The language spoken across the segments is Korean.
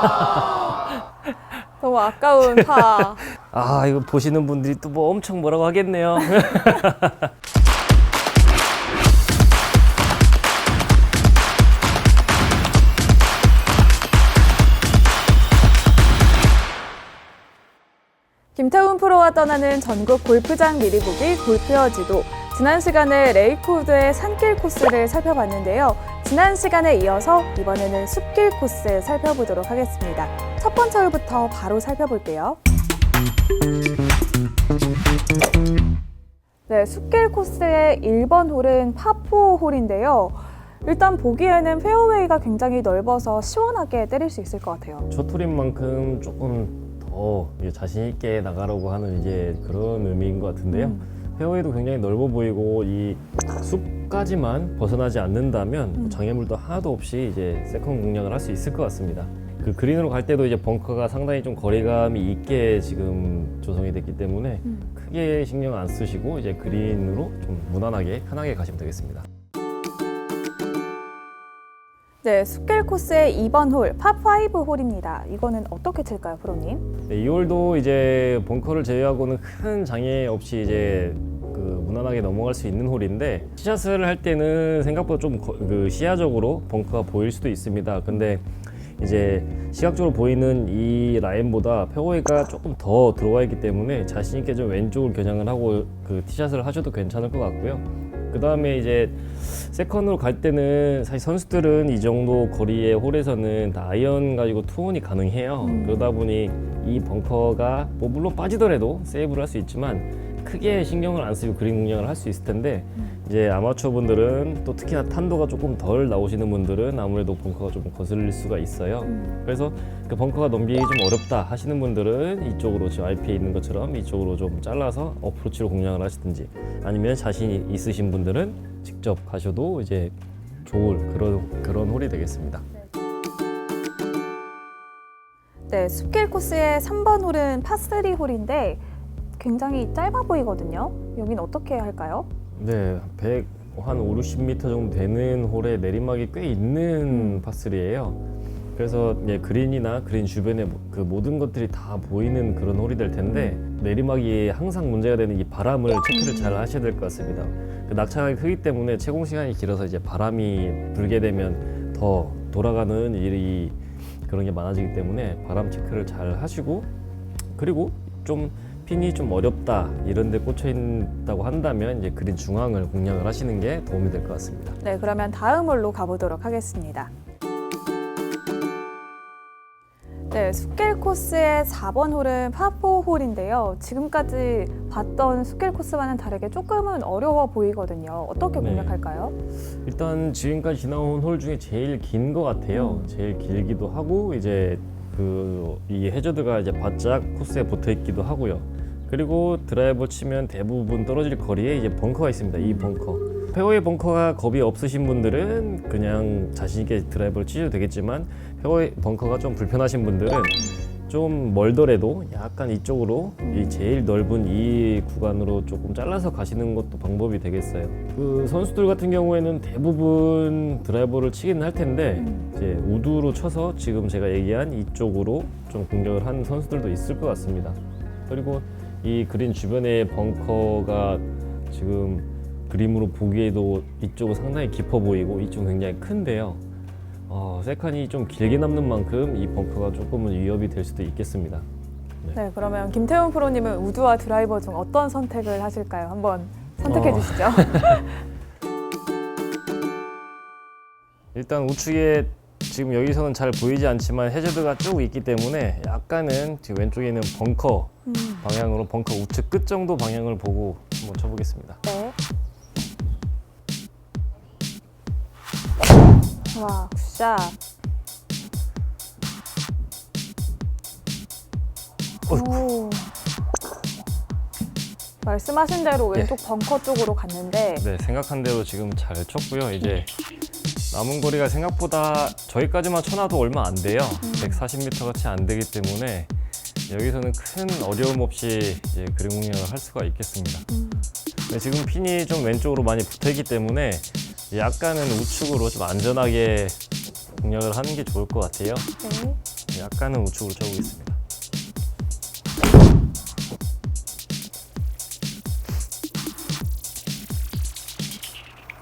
너무 아까운 파. 아 이거 보시는 분들이 또 뭐 엄청 뭐라고 하겠네요. 김태훈 프로와 떠나는 전국 골프장 미리 보기 골프여 지도. 지난 시간에 레이코드의 산길 코스를 살펴봤는데요. 지난 시간에 이어서 이번에는 숲길 코스 살펴보도록 하겠습니다. 첫 번째 홀부터 바로 살펴볼게요. 네, 숲길 코스의 1번 홀은 파4 홀인데요. 일단 보기에는 페어웨이가 굉장히 넓어서 시원하게 때릴 수 있을 것 같아요. 초토린 만큼 조금 더 자신 있게 나가라고 하는 이제 그런 의미인 것 같은데요. 음. 페어웨이도 굉장히 넓어 보이고 이 숲까지만 벗어나지 않는다면 음. 장애물도 하나도 없이 이제 세컨 공략을 할 수 있을 것 같습니다. 그 그린으로 갈 때도 이제 벙커가 상당히 좀 거리감이 있게 지금 조성이 됐기 때문에 음. 크게 신경 안 쓰시고 이제 그린으로 좀 무난하게 편하게 가시면 되겠습니다. 네, 숲길 코스의 2번 홀, 파5 홀입니다. 이거는 어떻게 칠까요, 프로님? 네, 이 홀도 이제 벙커를 제외하고는 큰 장애 없이 이제 그 무난하게 넘어갈 수 있는 홀인데 티샷을 할 때는 생각보다 좀그 시야적으로 벙커가 보일 수도 있습니다. 근데 이제 시각적으로 보이는 이 라인보다 페어웨이가 조금 더 들어와 있기 때문에 자신 있게 좀 왼쪽을 겨냥을 하고 그 티샷을 하셔도 괜찮을 것 같고요. 그 다음에 이제 세컨으로 갈 때는 사실 선수들은 이 정도 거리의 홀에서는 다 아이언 가지고 투혼이 가능해요. 음. 그러다 보니 이 벙커가 뭐 물론 빠지더라도 세이브를 할 수 있지만 크게 신경을 안 쓰고 그린 공략을 할 수 있을 텐데 이제 아마추어 분들은 또 특히나 탄도가 조금 덜 나오시는 분들은 아무래도 벙커가 좀 거슬릴 수가 있어요. 음. 그래서 그 벙커가 넘기기 좀 어렵다 하시는 분들은 이쪽으로 지금 RP에 있는 것처럼 이쪽으로 좀 잘라서 어프로치로 공략을 하시든지 아니면 자신이 있으신 분들은 직접 가셔도 이제 좋을 그런 그런 홀이 되겠습니다. 네, 숲길 코스의 3번 홀은 파3 홀인데 굉장히 짧아 보이거든요. 여긴 어떻게 할까요? 네, 100, 한 5, 60m 정도 되는 홀에 내리막이 꽤 있는 음. 파스리예요. 그래서 예, 그린이나 그린 주변에 모- 그 모든 것들이 다 보이는 그런 홀이 될 텐데 내리막이 항상 문제가 되는 이 바람을 체크를 잘 하셔야 될 것 같습니다. 그 낙차가 크기 때문에 채공 시간이 길어서 이제 바람이 불게 되면 더 돌아가는 일이 그런 게 많아지기 때문에 바람 체크를 잘 하시고 그리고 좀 핀이 좀 어렵다 이런 데 꽂혀 있다고 한다면 이제 그린 중앙을 공략을 하시는 게 도움이 될 것 같습니다. 네, 그러면 다음 홀로 가보도록 하겠습니다. 네, 숲길 코스의 4번 홀은 파4 홀인데요. 지금까지 봤던 숲길 코스와는 다르게 조금은 어려워 보이거든요. 어떻게 네. 공략할까요? 일단 지금까지 지나온 홀 중에 제일 긴 것 같아요. 음. 제일 길기도 하고 이제 그 이 해저드가 이제 바짝 코스에 붙어 있기도 하고요. 그리고 드라이버 치면 대부분 떨어질 거리에 이제 벙커가 있습니다. 이 벙커. 페어웨이 벙커가 겁이 없으신 분들은 그냥 자신 있게 드라이버를 치셔도 되겠지만 페어웨이 벙커가 좀 불편하신 분들은 좀 멀더라도 약간 이쪽으로 이 제일 넓은 이 구간으로 조금 잘라서 가시는 것도 방법이 되겠어요. 그 선수들 같은 경우에는 대부분 드라이버를 치긴 할 텐데 음. 이제 우드로 쳐서 지금 제가 얘기한 이쪽으로 좀 공격을 하는 선수들도 있을 것 같습니다. 그리고 이 그린 주변에 벙커가 지금 그림으로 보기에도 이쪽은 상당히 깊어 보이고 이쪽은 굉장히 큰데요. 어, 세컨이 좀 길게 남는 만큼 이 벙커가 조금은 위협이 될 수도 있겠습니다. 네, 그러면 김태훈 프로님은 우드와 드라이버 중 어떤 선택을 하실까요? 한번 선택해 어. 주시죠. 일단 우측에 지금 여기서는 잘 보이지 않지만 해저드가 쭉 있기 때문에 약간은 지금 왼쪽에 있는 벙커 음, 방향으로 벙커 우측 끝 정도 방향을 보고 한번 쳐보겠습니다. 네. 와, 굿샷. 오. 말씀하신 대로 왼쪽 벙커 쪽으로 갔는데 네, 생각한 대로 지금 잘 쳤고요. 이제 남은 거리가 생각보다 저희까지만 쳐놔도 얼마 안 돼요. 140m 같이 안 되기 때문에 여기서는 큰 어려움 없이 이제 그림 공략을 할 수가 있겠습니다. 음, 네, 지금 핀이 좀 왼쪽으로 많이 붙어 있기 때문에 약간은 우측으로 좀 안전하게 공략을 하는 게 좋을 것 같아요. 네. 네, 약간은 우측으로 쳐보겠습니다.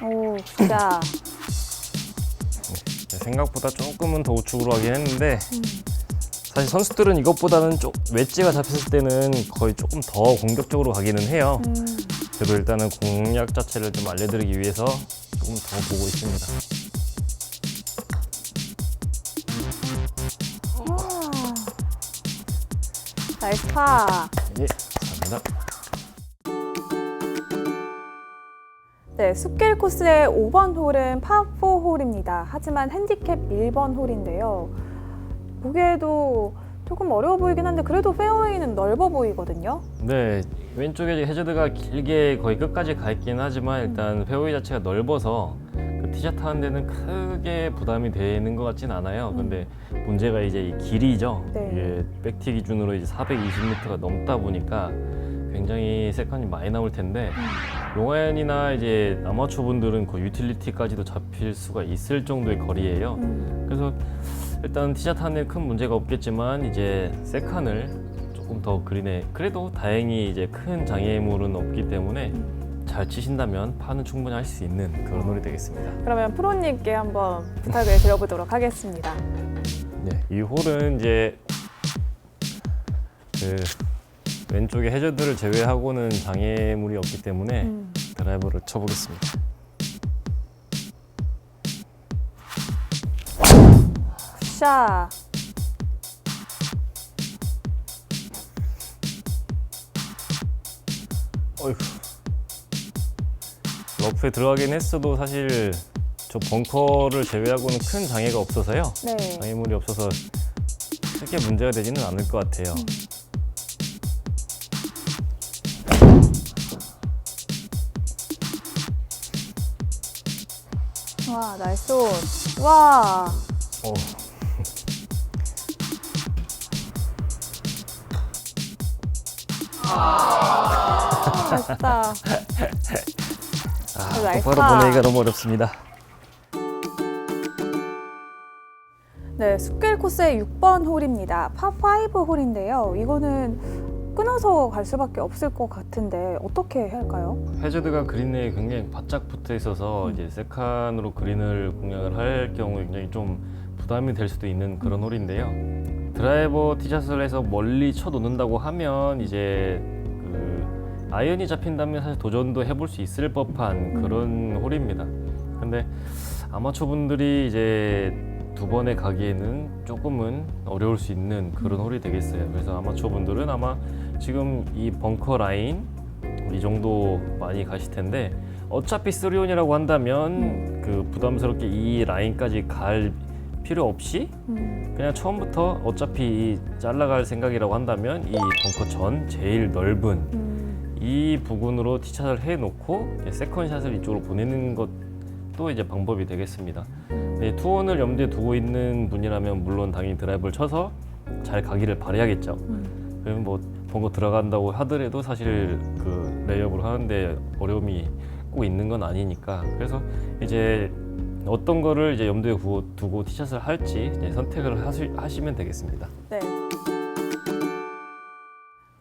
오, 진짜. 네, 생각보다 조금은 더 우측으로 하긴 했는데 사실 선수들은 이것보다는 좀 웨지가 잡혔을 때는 거의 조금 더 공격적으로 가기는 해요. 음, 그래도 일단은 공략 자체를 좀 알려드리기 위해서 조금 더 보고 있습니다. 와. 나이스 파. 예, 감사합니다. 네, 숲길 코스의 5번 홀은 파4 홀입니다. 하지만 핸디캡 1번 홀인데요. 보기에도 조금 어려워 보이긴 한데 그래도 페어웨이는 넓어 보이거든요. 네, 왼쪽에 해저드가 길게 거의 끝까지 가 있긴 하지만 일단 페어웨이 자체가 넓어서 그 티샷 하는 데는 크게 부담이 되는 것 같진 않아요. 근데 문제가 이제 이 길이죠. 네. 이게 백티 기준으로 이제 420m가 넘다 보니까 굉장히 세컨이 많이 나올 텐데 용화연이나 이제 아마추어 분들은 그 유틸리티까지도 잡힐 수가 있을 정도의 거리예요. 음, 그래서 일단 티샷 하는 큰 문제가 없겠지만 이제 세칸을 조금 더 그린에 그래도 다행히 이제 큰 장애물은 없기 때문에 잘 치신다면 파는 충분히 할 수 있는 그런 홀이 되겠습니다. 그러면 프로님께 한번 부탁을 드려보도록 하겠습니다. 네, 이 홀은 이제 그 왼쪽에 해저드를 제외하고는 장애물이 없기 때문에 음, 드라이버를 쳐보겠습니다. 샷. 어휴. 러프에 들어가긴 했어도 사실 저 벙커를 제외하고는 큰 장애가 없어서요. 네. 장애물이 없어서 크게 문제가 되지는 않을 것 같아요. 와, 나이스 온. 와. 어, 됐다. 아, 나이스 똑바로 파. 보내기가 너무 어렵습니다. 네, 숲길 코스의 6번 홀입니다. 파5 홀인데요. 이거는 끊어서 갈 수밖에 없을 것 같은데 어떻게 해야 할까요? 해저드가 그린에 굉장히 바짝 붙어 있어서 이제 세칸으로 그린을 공략을 할 경우 굉장히 좀 부담이 될 수도 있는 그런 홀인데요. 드라이버 티샷을 해서 멀리 쳐 놓는다고 하면 이제 그 아이언이 잡힌다면 사실 도전도 해볼 수 있을 법한 그런 홀입니다. 근데 아마추어 분들이 이제 두 번에 가기에는 조금은 어려울 수 있는 그런 홀이 되겠어요. 그래서 아마추어 분들은 아마 지금 이 벙커 라인 이 정도 많이 가실 텐데 어차피 쓰리온이라고 한다면 그 부담스럽게 이 라인까지 갈 필요 없이 음, 그냥 처음부터 어차피 이 잘라갈 생각이라고 한다면 이 벙커 전 제일 넓은 음, 이 부분으로 티샷을 해놓고 세컨샷을 이쪽으로 보내는 것도 이제 방법이 되겠습니다. 네, 투혼을 염두에 두고 있는 분이라면 물론 당연히 드라이브를 쳐서 잘 가기를 바라야겠죠. 음. 뭐 번거 들어간다고 하더라도 사실 그 레이업을 하는데 어려움이 꼭 있는 건 아니니까 그래서 이제 어떤 거를 이제 염두에 두고, 티샷을 할지 선택을 하시, 하시 면 되겠습니다. 네.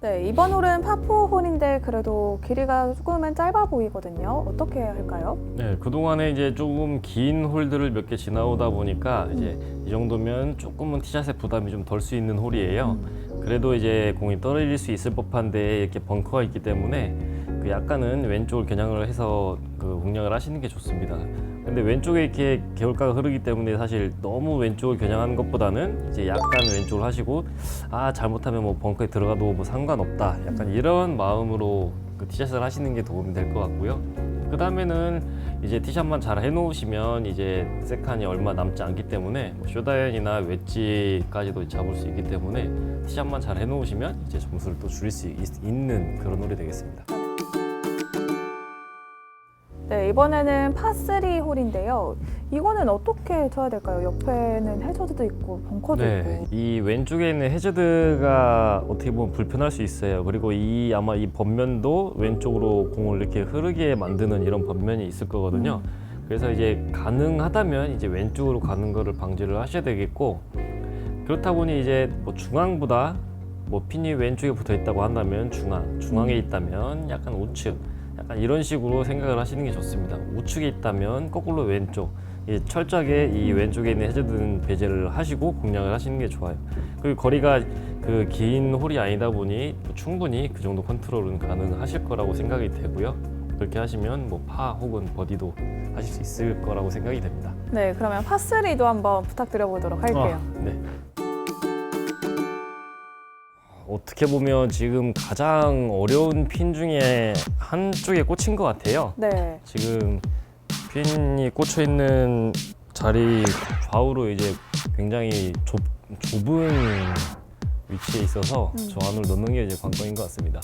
네, 이번 홀은 파4 홀인데 그래도 길이가 조금은 짧아 보이거든요. 어떻게 할까요? 네, 그동안에 이제 조금 긴 홀들을 몇 개 지나오다 보니까 이제 이 정도면 조금은 티샷의 부담이 좀 덜 수 있는 홀이에요. 그래도 이제 공이 떨어질 수 있을 법한데 이렇게 벙커가 있기 때문에 그 약간은 왼쪽을 겨냥을 해서 그 공략을 하시는 게 좋습니다. 근데 왼쪽에 이렇게 개울가가 흐르기 때문에 사실 너무 왼쪽을 겨냥하는 것보다는 이제 약간 왼쪽을 하시고 아 잘못하면 뭐 벙커에 들어가도 뭐 상관없다 약간 이런 마음으로 그 티샷을 하시는 게 도움이 될 것 같고요. 그 다음에는 이제 티샷만 잘 해놓으시면 이제 세칸이 얼마 남지 않기 때문에 뭐 쇼다이언이나 웨지까지도 잡을 수 있기 때문에 티샷만 잘 해놓으시면 이제 점수를 또 줄일 수 있, 는 그런 홀이 되겠습니다. 네, 이번에는 파3 홀인데요. 이거는 어떻게 쳐야 될까요? 옆에는 해저드도 있고 벙커도 네, 있고. 이 왼쪽에 있는 해저드가 어떻게 보면 불편할 수 있어요. 그리고 이 아마 이 번면도 왼쪽으로 공을 이렇게 흐르게 만드는 이런 번면이 있을 거거든요. 그래서 이제 가능하다면 이제 왼쪽으로 가는 거를 방지를 하셔야 되겠고 그렇다 보니 이제 뭐 중앙보다 뭐 핀이 왼쪽에 붙어 있다고 한다면 중앙, 중앙에 있다면 약간 우측, 약간 이런 식으로 생각을 하시는 게 좋습니다. 우측에 있다면 거꾸로 왼쪽, 이 철저하게 이 왼쪽에 있는 해저드는 배제를 하시고 공략을 하시는 게 좋아요. 그리고 거리가 그 긴 홀이 아니다 보니 충분히 그 정도 컨트롤은 가능하실 거라고 생각이 되고요. 그렇게 하시면 뭐 파 혹은 버디도 하실 수 있을 거라고 생각이 됩니다. 네, 그러면 파3도 한번 부탁드려 보도록 할게요. 아, 네. 어떻게 보면 지금 가장 어려운 핀 중에 한쪽에 꽂힌 것 같아요. 네. 지금 핀이 꽂혀 있는 자리 좌우로 이제 굉장히 좁, 좁은 위치에 있어서 음. 저 안으로 넣는 게 이제 관건인 것 같습니다.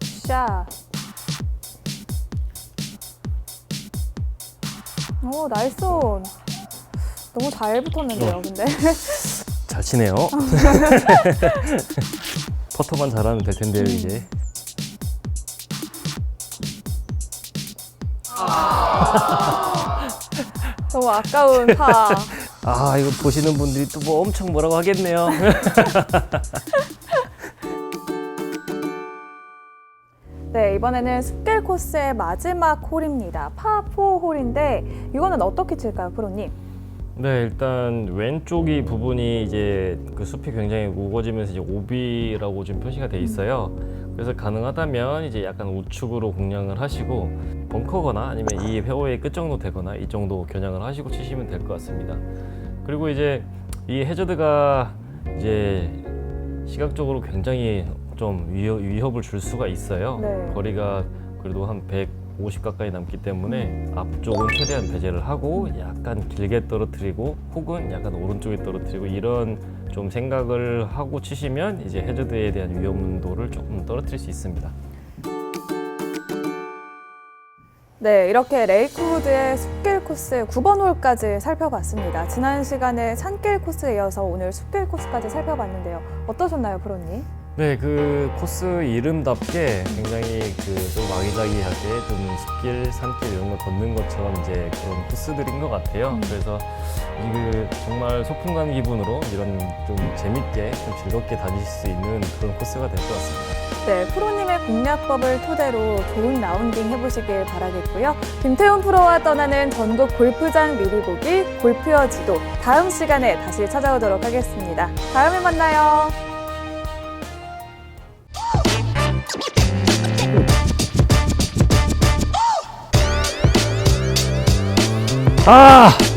샷. 오, 나이스 온. 너무 잘 붙었는데요, 근데. 잘 치네요. 퍼터만 잘하면 될 텐데요, 이제. 너무 아까운 파. 아, 이거 보시는 분들이 또 뭐 엄청 뭐라고 하겠네요. 네, 이번에는 숲길 코스의 마지막 홀입니다. 파4 홀인데 이거는 어떻게 칠까요, 프로님? 네, 일단 왼쪽이 부분이 이제 그 숲이 굉장히 우거지면서 이제 오비라고 좀 표시가 돼 있어요. 그래서 가능하다면 이제 약간 우측으로 공략을 하시고 벙커거나 아니면 이 페어웨이 끝 정도 되거나 이 정도 겨냥을 하시고 치시면 될 것 같습니다. 그리고 이제 이 해저드가 이제 시각적으로 굉장히 좀 위협, 위협을 줄 수가 있어요. 네. 거리가 그래도 한 150 가까이 남기 때문에 앞쪽은 최대한 배제를 하고 약간 길게 떨어뜨리고 혹은 약간 오른쪽에 떨어뜨리고 이런 좀 생각을 하고 치시면 이제 해저드에 대한 위험도를 조금 떨어뜨릴 수 있습니다. 네, 이렇게 레이크우드의 숲길 코스 9번 홀까지 살펴봤습니다. 지난 시간에 산길 코스에 이어서 오늘 숲길 코스까지 살펴봤는데요. 어떠셨나요, 프로님? 네, 그 코스 이름답게 굉장히 그 좀 아기자기하게 좀 숲길, 산길 이런 거 걷는 것처럼 이제 그런 코스들인 것 같아요. 음. 그래서 이그 정말 소풍 간 기분으로 이런 좀 재밌게 좀 즐겁게 다니실 수 있는 그런 코스가 될 것 같습니다. 네, 프로님의 공략법을 토대로 좋은 라운딩 해보시길 바라겠고요. 김태훈 프로와 떠나는 전국 골프장 미리 보기 골프여 지도 다음 시간에 다시 찾아오도록 하겠습니다. 다음에 만나요. 아!